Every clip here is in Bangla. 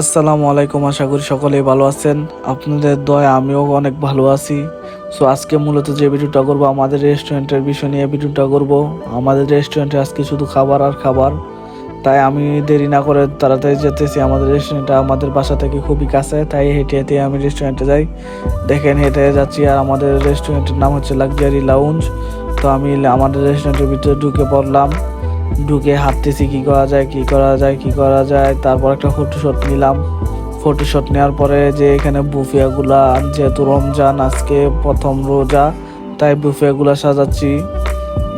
আসসালামু আলাইকুম, আশা করি সকলেই ভালো আছেন। আপনাদের দয়া, আমিও অনেক ভালো আছি। সো আজকে মূলত যে ভিডিওটা করব, আমাদের রেস্টুরেন্টের বিষয় নিয়ে ভিডিওটা করব। আমাদের রেস্টুরেন্টে আজকে শুধু খাবার আর খাবার। তাই আমি দেরি না করে তাড়াতাড়ি যেতেছি। আমাদের রেস্টুরেন্টটা আমাদের বাসা থেকে খুবই কাছে, তাই হেঁটে হেঁটে আমি রেস্টুরেন্টে যাই। দেখেন, হেঁটে যাচ্ছি আর আমাদের রেস্টুরেন্টের নাম হচ্ছে লাক্সারি লাউঞ্জ তো আমি আমাদের রেস্টুরেন্টের ভিতরে ঢুকে পড়লাম। ঢুকে হাঁটতেছি, কি করা যায়, কি করা যায়, কি করা যায়। তারপর একটা ফটোশট নিলাম। ফটোশট নেওয়ার পরে যে এখানে বুফিয়াগুলা, যেহেতু রমজান, আজকে প্রথম রোজা, তাই বুফিয়াগুলা সাজাচ্ছি।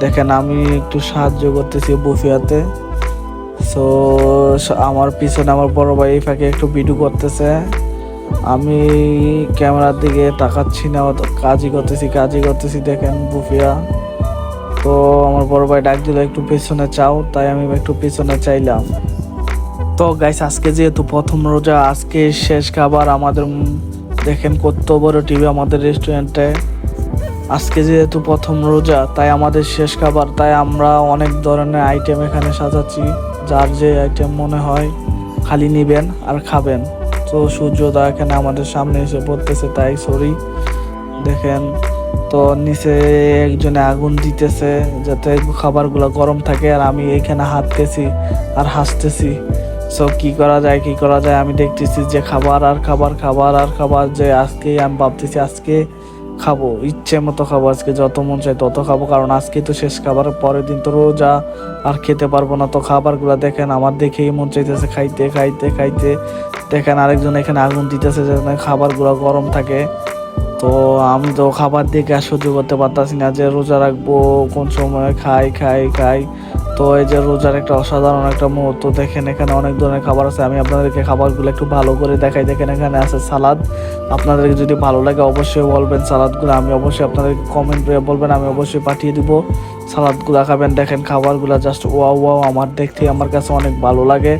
দেখেন, আমি একটু সাহায্য করতেছি বুফিয়াতে। সো আমার পিছনে আমার বড় ভাই ফাঁকে একটু ভিডিও করতেছে। আমি ক্যামেরার দিকে তাকাচ্ছি না কাজই করতেছি কাজই করতেছি, দেখেন বুফিয়া। তো আমার বড় ভাই ডাক দিল, একটু পেছনে চাও? তাই আমি একটু পেছনে চাইলাম। তো গাইস আজকে যেহেতু প্রথম রোজা, আজকে শেষ খাবার আমাদের দেখেন কত বড় টিভি আমাদের রেস্টুরেন্টে আজকে যেহেতু প্রথম রোজা, তাই আমাদের শেষ খাবার, তাই আমরা অনেক ধরনের আইটেম এখানে সাজাচ্ছি, যার যে আইটেম মনে হয় খালি নিবেন আর খাবেন। তো সূর্যোদয় এখানে আমাদের সামনে এসে পড়তেছে, তাই সরি দেখেন তো নিচে একজনে আগুন দিতেছে যাতে খাবারগুলো গরম থাকে আর আমি এখানে হাঁটতেছি আর হাসতেছি। সো কি করা যায়, কি করা যায়? আমি দেখতেছি যে খাবার আর খাবার খাবার আর খাবার যে আজকে, আমি ভাবতেছি আজকে খাব। ইচ্ছে মতো খাব আজকে, যত মন চাই তত খাব। কারণ আজকে তো শেষ খাবার, পরের দিন তো রোজা। আর খেতে পারব না। তো খাবারগুলো দেখেন, আমার দেখেই মন চাইতেছে খাইতে খাইতে খাইতে। দেখেন আরেকজন এখানে আগুন দিতেছে, যেন খাবারগুলো গরম থাকে। তো আমি তো খাবার দেখে আর সহ্য করতে পারতাছি না যে রোজা রাখব, কোন সময় খাই খাই খাই। তো এই যে রোজার একটা অসাধারণ একটা মুহূর্ত, দেখেন এখানে অনেক ধরনের খাবার আছে। আমি আপনাদেরকে খাবারগুলো একটু ভালো করে দেখাই। দেখেন এখানে আছে সালাদ। আপনাদেরকে যদি ভালো লাগে অবশ্যই বলবেন সালাদগুলো। আমি অবশ্যই আপনাদেরকে কমেন্ট করে বলবেন, আমি অবশ্যই পাঠিয়ে দিব। সালাদগুলো খাবেন। দেখেন খাবারগুলো জাস্ট ওয়াও ওয়াও আমার দেখতে আমার কাছে অনেক ভালো লাগে।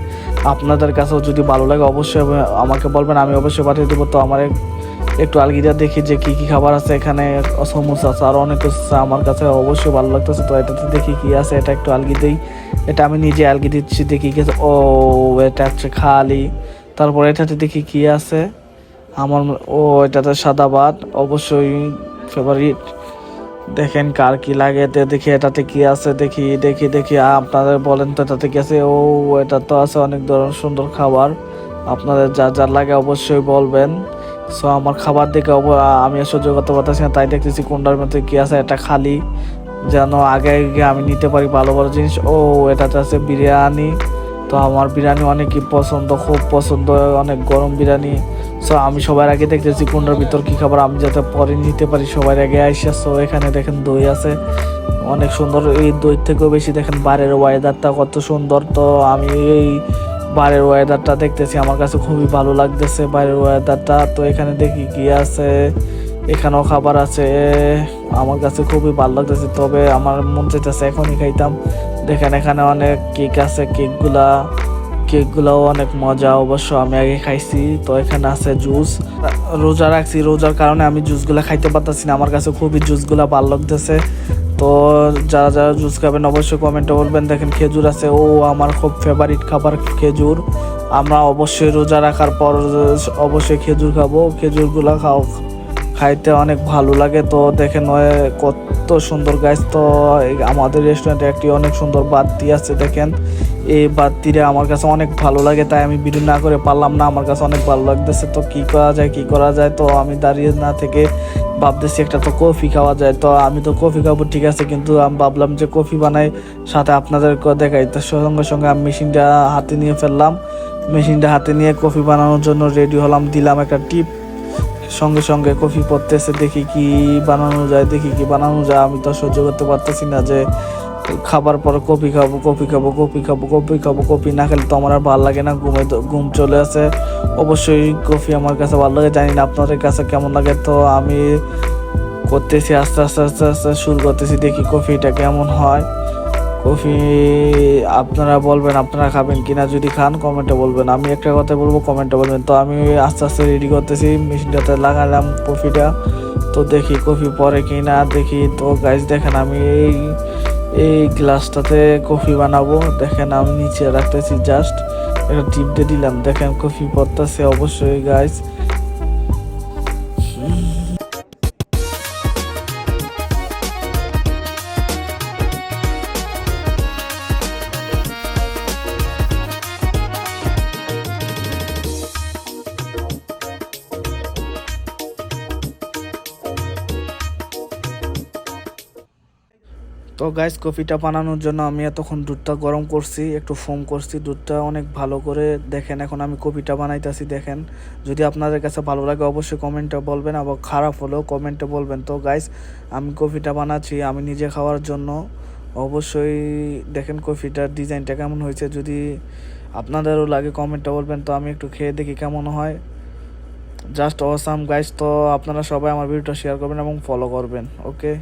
আপনাদের কাছেও যদি ভালো লাগে অবশ্যই আমাকে বলবেন, আমি অবশ্যই পাঠিয়ে দেবো। তো আমার একটু আলগিটা দেখি যে কি কি খাবার আছে এখানে, সমোসা আছে, আর অনেক কিছু আছে আমার কাছে অবশ্যই ভালো লাগতেছে। তো এটাতে দেখি কি আছে, এটা একটু আলগি দিই। এটা আমি নিজে আলগি দিচ্ছি, দেখি কি ও, এটা হচ্ছে খালি। তারপর এটাতে দেখি কি আছে। আমার ও, এটাতে সাদা ভাত, অবশ্যই ফেভারিট দেখেন কার কি লাগে দেখি এটাতে কি আছে, দেখি দেখি দেখি। আপনাদের বলেন তো এটাতে কি আছে। ও, এটা তো আছে অনেক ধরনের সুন্দর খাবার। আপনাদের যা যা লাগে অবশ্যই বলবেন। সো আমার খাবার দেখে আমি সহ্য করতে পারতেছি না। তাই দেখতেছি কোনটার মধ্যে কি আছে এটা খালি। যেন আগে গিয়ে আমি নিতে পারি ভালো ভালো জিনিস। ও, এটাতে আছে বিরিয়ানি। তো আমার বিরিয়ানি অনেকই পছন্দ, খুব পছন্দ, অনেক গরম বিরিয়ানি। সো আমি সবার আগে দেখতেছি কোনটার ভিতর কি খাবার। আমি যাতে পরে নিতে পারি, সবার আগে আইসা। সো এখানে দেখেন দই আছে। অনেক সুন্দর। এই দই থেকেও বেশি দেখেন বাইরের ওয়েদারটা কত সুন্দর। তো আমি এই বাইরের ওয়েদারটা দেখতেছি, আমার কাছে খুবই ভালো লাগতেছে বাইরের ওয়েদারটা তো এখানে দেখি কি আছে, এখানেও খাবার আছে, আমার কাছে খুবই ভালো লাগতেছে। তবে আমার মন চাইতেছে এখনই খাইতাম। দেখেন এখানে অনেক কেক আছে কেকগুলা কেকগুলাও অনেক মজা, অবশ্য আমি আগে খাইছি। তো এখানে আছে জুস রোজা রাখছি, রোজার কারণে আমি জুসগুলা খাইতে পারতাছি না, আমার কাছে খুবই জুসগুলা ভালো লাগতেছে। তো যারা যারা জুস খাবেন অবশ্যই কমেন্টে বলবেন, দেখেন খেজুর আছে। ও, আমার খুব ফেভারিট খাবার খেজুর। আমরা অবশ্যই রোজা রাখার পর অবশ্যই খেজুর খাব। খেজুরগুলা খাও, খাইতে অনেক ভালো লাগে। তো দেখেন কত সুন্দর গাছ তো আমাদের রেস্টুরেন্টে একটি অনেক সুন্দর বাতি আছে, দেখেন। এই বাতিটা আমার কাছে অনেক ভালো লাগে, তাই আমি ভিডিও না করে পারলাম না। আমার কাছে অনেক ভালো লাগতেছে। তো কি করা যায়, কি করা যায়? তো আমি দাঁড়িয়ে না থেকে ভাবতেছি একটা তো কফি খাওয়া যায়। তো আমি তো কফি খাব, ঠিক আছে, কিন্তু আমি ভাবলাম যে কফি বানাই, সাথে আপনাদের দেখাই। তো সঙ্গে সঙ্গে আমি মেশিনটা হাতে নিয়ে ফেললাম। মেশিনটা হাতে নিয়ে কফি বানানোর জন্য রেডি হলাম, দিলাম একটা টিপ। সঙ্গে সঙ্গে কফি পড়তেছে, দেখি কি বানানো যায়, দেখি কি বানানো যায়। আমি তো সহ্য করতে পারতেছি না যে খাবার পরে কফি খাব কফি খাব কফি খাব কফি খাব, কফি না খেলে তো আমার আর ভালো লাগে না, ঘুমে ঘুম চলে আসে। অবশ্যই কফি আমার কাছে ভালো লাগে, জানি না আপনাদের কাছে কেমন লাগে, তো আমি করতেছি, আস্তে আস্তে আস্তে আস্তে শুরু করতেছি, দেখি কফিটা কেমন হয়। কফি আপনারা বলবেন, আপনারা খাবেন কিনা, যদি খান, কমেন্টে বলবেন। আমি একটা কথা বলব, কমেন্টে বলবেন। তো আমি আস্তে আস্তে রেডি করতেছি, মেশিনটাতে লাগালাম কফিটা। তো দেখি কফি পরে কিনা, দেখি তো গাইজ দেখেন আমি এই এই গ্লাসটাতে কফি বানাবো। দেখেন আমি নিচে রাখতেছি জাস্ট এটা টিপ দিয়ে দিলাম। দেখেন কফি পড়তেছে অবশ্যই গাইস তো গাইস কফিটা বানানোর জন্য আমি এতক্ষণ দুধটা গরম করছি, একটু ফোম করছি। দুধটা অনেক ভালো করে দেখেন, এখন আমি কফিটা বানাইতেছি, দেখেন। যদি আপনাদের কাছে ভালো লাগে, অবশ্যই কমেন্টে বলবেন, আবার খারাপ হলেও কমেন্টে বলবেন। তো গাইস আমি কফিটা বানাচ্ছি, আমি নিজে খাওয়ার জন্য। অবশ্যই দেখেন কফিটার ডিজাইনটা কেমন হয়েছে, যদি আপনাদেরও লাগে কমেন্টে বলবেন, তো আমি একটু খেয়ে দেখি কেমন হয়। জাস্ট অসাম গাইস তো আপনারা সবাই আমার ভিডিওটা শেয়ার করবেন এবং ফলো করবেন ওকে